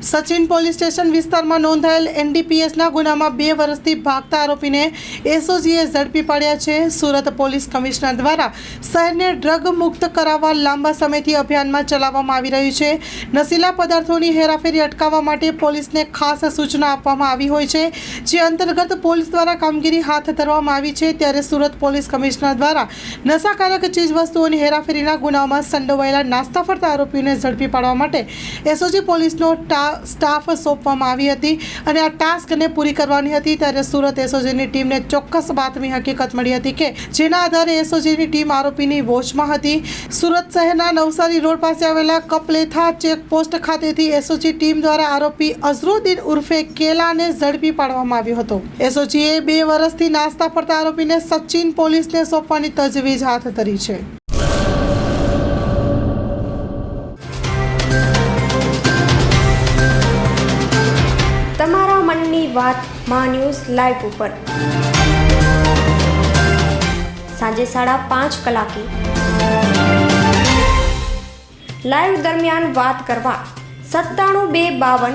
Sachin police station વિસ્તારમાં નોંધાયેલ એનડીપીએસના ગુનામાં બે વર્ષથી ભાગતા આરોપીને એસઓજીએ ઝડપી પાડ્યા છે. સુરત પોલીસ કમિશનર દ્વારા શહેરને ડ્રગ મુક્ત કરાવવા લાંબા સમયથી અભિયાનમાં ચલાવવામાં આવી રહ્યું છે. નશીલા પદાર્થોની હેરાફેરી અટકાવવા માટે પોલીસને ખાસ સૂચના આપવામાં આવી હોય છે. જે અંતર્ગત પોલીસ દ્વારા કામગીરી હાથ ધરવામાં આવી છે, ત્યારે સુરત પોલીસ કમિશનર દ્વારા નશાકારક ચીજવસ્તુઓની હેરાફેરીના ગુનાઓમાં સંડોવાયેલા નાસ્તા ફરતા આરોપીઓને ઝડપી પાડવા માટે એસઓજી પોલીસનો સ્ટાફ સોંપવામાં આવી હતી અને આ ટાસ્કને પૂરી કરવાની હતી, ત્યારે સુરત એસઓજીની ટીમને ચોક્કસ બાતમી હકીકત મળી હતી કે જેના આધારે એસઓજીની ટીમ આરોપીની વોચમાં હતી. સુરત શહેરના નવસારી રોડ પાસે આવેલા કપલેથા ચેકપોસ્ટ ખાતેથી એસઓજી ટીમ દ્વારા આરોપી અઝરુદ્દીન ઉર્ફે કેલાને ઝડપી પાડવામાં આવ્યો હતો. એસઓજીએ બે વર્ષથી નાસ્તા ફરતા આરોપીને સચિન પોલીસને સોંપવાની તજવીજ હાથ ધરી છે. તમારા મનની વાતમાં ન્યૂઝ લાઈવ ઉપર. સાંજે સાડા પાંચ કલાકે. લાઈવ દરમિયાન વાત કરવા સત્તાણું બે બાવન